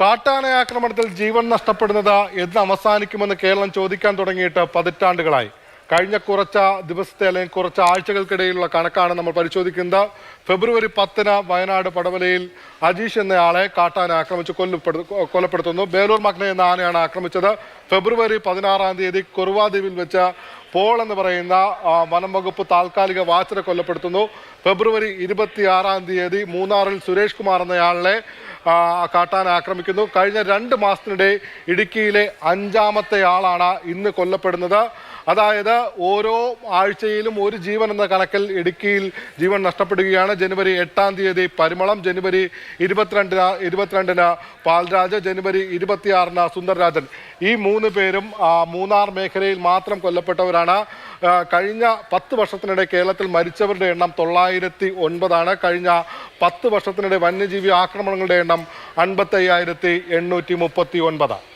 കാട്ടാന ആക്രമണത്തിൽ ജീവൻ നഷ്ടപ്പെടുന്നത് എന്ന് അവസാനിക്കുമെന്ന് കേരളം ചോദിക്കാൻ തുടങ്ങിയിട്ട് പതിറ്റാണ്ടുകളായി. കഴിഞ്ഞ കുറച്ച ദിവസത്തെ അല്ലെങ്കിൽ കുറച്ച് ആഴ്ചകൾക്കിടയിലുള്ള കണക്കാണ് നമ്മൾ പരിശോധിക്കുന്നത്. ഫെബ്രുവരി പത്തിന് വയനാട് പടവലയിൽ അജീഷ് എന്നയാളെ കാട്ടാന ആക്രമിച്ച് കൊല്ലപ്പെടു കൊലപ്പെടുത്തുന്നു. ബേലൂർ മഗ്ന എന്ന ആനയാണ് ആക്രമിച്ചത്. ഫെബ്രുവരി പതിനാറാം തീയതി കുറുവാദ്വീപിൽ വെച്ച പോൾ എന്ന് പറയുന്ന വനം വകുപ്പ് താൽക്കാലിക വാച്ചറെ കൊല്ലപ്പെടുത്തുന്നു. ഫെബ്രുവരി ഇരുപത്തിയാറാം തീയതി മൂന്നാറിൽ സുരേഷ് കുമാർ എന്നയാളെ കാട്ടാൻ ആക്രമിക്കുന്നു. കഴിഞ്ഞ രണ്ട് മാസത്തിനിടെ ഇടുക്കിയിലെ അഞ്ചാമത്തെ ആളാണ് ഇന്ന് കൊല്ലപ്പെടുന്നത്. അതായത് ഓരോ ആഴ്ചയിലും ഒരു ജീവൻ എന്ന കണക്കിൽ ഇടുക്കിയിൽ ജീവൻ നഷ്ടപ്പെടുകയാണ്. ജനുവരി എട്ടാം തീയതി പരിമളം ജനുവരി ഇരുപത്തിരണ്ടിന് ഇരുപത്തിരണ്ടിന് പാൽരാജ് ജനുവരി ഇരുപത്തിയാറിന് സുന്ദർരാജൻ. ഈ മൂന്ന് പേരും മൂന്നാർ മേഖലയിൽ മാത്രം കൊല്ലപ്പെട്ടവരാണ്. കഴിഞ്ഞ പത്ത് വർഷത്തിനിടെ കേരളത്തിൽ മരിച്ചവരുടെ എണ്ണം തൊള്ളായിരത്തി ഒൻപതാണ്. കഴിഞ്ഞ പത്ത് വർഷത്തിനിടെ വന്യജീവി ആക്രമണങ്ങളുടെ എണ്ണം അൻപത്തയ്യായിരത്തി എണ്ണൂറ്റി മുപ്പത്തി ഒൻപത്